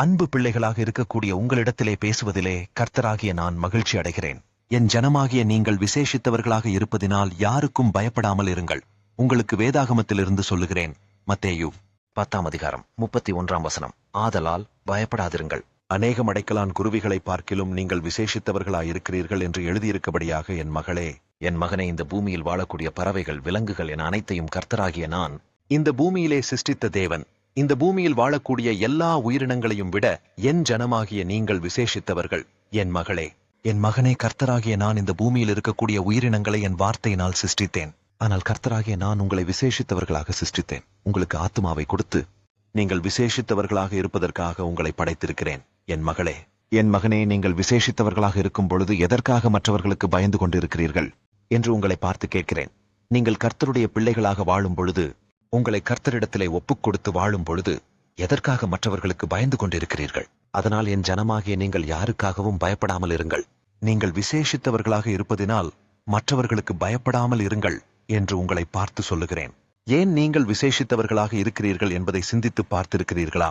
அன்பு பிள்ளைகளாக இருக்கக்கூடிய உங்களிடத்திலே பேசுவதிலே கர்த்தராகிய நான் மகிழ்ச்சி அடைகிறேன். என் ஜனமாகிய நீங்கள் விசேஷித்தவர்களாக இருப்பதினால் யாருக்கும் பயப்படாமல் இருங்கள். உங்களுக்கு வேதாகமத்திலிருந்து சொல்லுகிறேன். மத்தேயு பத்தாம் அதிகாரம் முப்பத்தி ஒன்றாம் வசனம். ஆதலால் பயப்படாதிருங்கள். அநேகம் அடைக்கலான் குருவிகளை பார்க்கிலும் நீங்கள் விசேஷித்தவர்களாயிருக்கிறீர்கள் என்று எழுதியிருக்கபடியாக என் மகளே என் மகனை இந்த பூமியில் வாழக்கூடிய பறவைகள் விலங்குகள் என அனைத்தையும் கர்த்தராகிய நான் இந்த பூமியிலே சிருஷ்டித்த தேவன் இந்த பூமியில் வாழக்கூடிய எல்லா உயிரினங்களையும் விட என் ஜனமாகிய நீங்கள் விசேஷித்தவர்கள் என் மகளே. என் மகனே கர்த்தராகிய நான் இந்த பூமியில் இருக்கக்கூடிய உயிரினங்களை என் வார்த்தையினால் சிருஷ்டித்தேன். ஆனால் கர்த்தராகிய நான் உங்களை விசேஷித்தவர்களாக சிருஷ்டித்தேன். உங்களுக்கு ஆத்மாவை கொடுத்து நீங்கள் விசேஷித்தவர்களாக இருப்பதற்காக உங்களை படைத்திருக்கிறேன் என் மகளே. என் மகனே நீங்கள் விசேஷித்தவர்களாக இருக்கும் பொழுது எதற்காக மற்றவர்களுக்கு பயந்து கொண்டிருக்கிறீர்கள்? என்று உங்களை பார்த்து கேட்கிறேன். நீங்கள் கர்த்தருடைய பிள்ளைகளாக வாழும் பொழுது உங்களை கர்த்தரிடத்திலே ஒப்புக் கொடுத்து வாழும் பொழுது எதற்காக மற்றவர்களுக்கு பயந்து கொண்டிருக்கிறீர்கள்? அதனால் என் ஜனமாகிய நீங்கள் யாருக்காகவும் பயப்படாமல் இருங்கள். நீங்கள் விசேஷித்தவர்களாக இருப்பதினால் மற்றவர்களுக்கு பயப்படாமல் இருங்கள் என்று உங்களை பார்த்து சொல்லுகிறேன். ஏன் நீங்கள் விசேஷித்தவர்களாக இருக்கிறீர்கள் என்பதை சிந்தித்து பார்த்திருக்கிறீர்களா?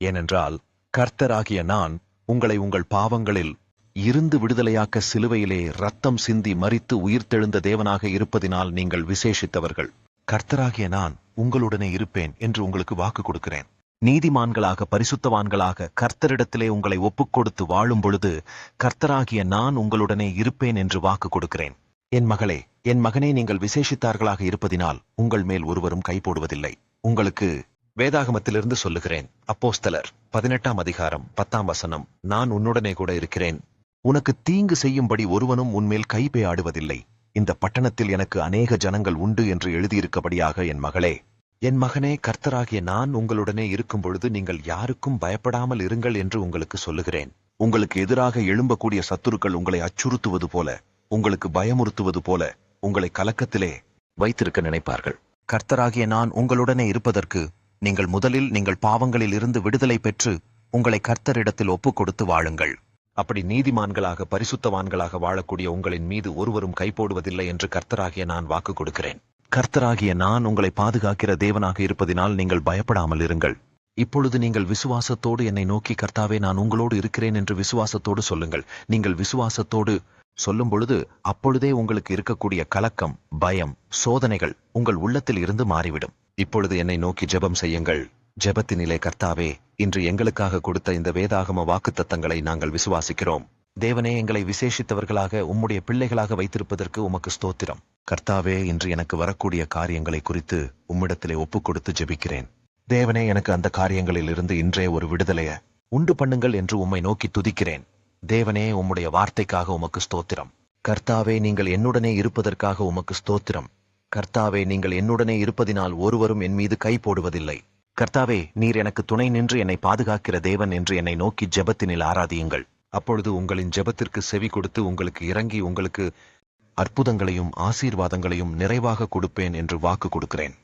ஏனென்றால் கர்த்தராகிய நான் உங்களை உங்கள் பாவங்களில் இருந்து விடுதலையாக்க சிலுவையிலே ரத்தம் சிந்தி மறித்து உயிர்த்தெழுந்த தேவனாக இருப்பதினால் நீங்கள் விசேஷித்தவர்கள். கர்த்தராகிய நான் உங்களுடனே இருப்பேன் என்று உங்களுக்கு வாக்கு கொடுக்கிறேன். நீதிமான்களாக பரிசுத்தவான்களாக கர்த்தரிடத்திலே உங்களை ஒப்புக் கொடுத்து வாழும் பொழுது கர்த்தராகிய நான் உங்களுடனே இருப்பேன் என்று வாக்கு கொடுக்கிறேன். என் மகளே என் மகனே நீங்கள் விசேஷித்தார்களாக இருப்பதினால் உங்கள் மேல் ஒருவரும் கை போடுவதில்லை. உங்களுக்கு வேதாகமத்திலிருந்து சொல்லுகிறேன். அப்போஸ்தலர் பதினெட்டாம் அதிகாரம் பத்தாம் வசனம். நான் உன்னுடனே கூட இருக்கிறேன். உனக்கு தீங்கு செய்யும்படி ஒருவனும் உன்மேல் கைபே ஆடுவதில்லை இந்த பட்டணத்தில் எனக்கு அநேக ஜனங்கள் உண்டு என்று எழுதியிருக்கபடியாக என் மகளே. என் மகனே கர்த்தராகிய நான் உங்களுடனே இருக்கும் பொழுது நீங்கள் யாருக்கும் பயப்படாமல் இருங்கள் என்று உங்களுக்கு சொல்லுகிறேன். உங்களுக்கு எதிராக எழும்பக்கூடிய சத்துருக்கள் உங்களை அச்சுறுத்துவது போல உங்களுக்கு பயமுறுத்துவது போல உங்களை கலக்கத்திலே வைத்திருக்க நினைப்பார்கள். கர்த்தராகிய நான் உங்களுடனே இருப்பதற்கு நீங்கள் முதலில் நீங்கள் பாவங்களில் இருந்து விடுதலை பெற்று உங்களை கர்த்தரிடத்தில் ஒப்புக் கொடுத்து வாழுங்கள். அப்படி நீதிமான்களாக பரிசுத்தவான்களாக வாழக்கூடிய உங்களின் மீது ஒருவரும் கைப்போடுவதில்லை என்று கர்த்தராகிய நான் வாக்கு கொடுக்கிறேன். கர்த்தராகிய நான் உங்களை பாதுகாக்கிற தேவனாக இருப்பதினால் நீங்கள் பயப்படாமல் இருங்கள். இப்பொழுது நீங்கள் விசுவாசத்தோடு என்னை நோக்கி கர்த்தாவே நான் உங்களோடு இருக்கிறேன் என்று விசுவாசத்தோடு சொல்லுங்கள். நீங்கள் விசுவாசத்தோடு சொல்லும் பொழுது அப்பொழுதே உங்களுக்கு இருக்கக்கூடிய கலக்கம் பயம் சோதனைகள் உங்கள் உள்ளத்தில் இருந்து மாறிவிடும். இப்பொழுது என்னை நோக்கி ஜெபம் செய்யுங்கள். ஜெபத்தினிலே கர்த்தாவே இன்று எங்களுக்காக கொடுத்த இந்த வேதாகம வாக்குத்தத்தங்களை நாங்கள் விசுவாசிக்கிறோம். தேவனே எங்களை விசேஷித்தவர்களாக உம்முடைய பிள்ளைகளாக வைத்திருப்பதற்கு உமக்கு ஸ்தோத்திரம். கர்த்தாவே இன்று எனக்கு வரக்கூடிய காரியங்களை குறித்து உம்மிடத்திலே ஒப்புக் கொடுத்து ஜெபிக்கிறேன். தேவனே எனக்கு அந்த காரியங்களில் இருந்து இன்றே ஒரு விடுதலைய உண்டு பண்ணுங்கள் என்று உம்மை நோக்கி துதிக்கிறேன். தேவனே உம்முடைய வார்த்தைக்காக உமக்கு ஸ்தோத்திரம். கர்த்தாவே நீங்கள் என்னுடனே இருப்பதற்காக உமக்கு ஸ்தோத்திரம். கர்த்தாவே நீங்கள் என்னுடனே இருப்பதினால் ஒருவரும் என் மீது கை போடுவதில்லை. கர்த்தாவே நீர் எனக்கு துணை நின்று என்னை பாதுகாக்கிற தேவன் என்று என்னை நோக்கி ஜெபத்தினில் ஆராதியுங்கள். அப்பொழுது உங்களின் ஜெபத்திற்கு செவி கொடுத்து உங்களுக்கு இறங்கி உங்களுக்கு அற்புதங்களையும் ஆசீர்வாதங்களையும் நிறைவாக கொடுப்பேன் என்று வாக்கு கொடுக்கிறேன்.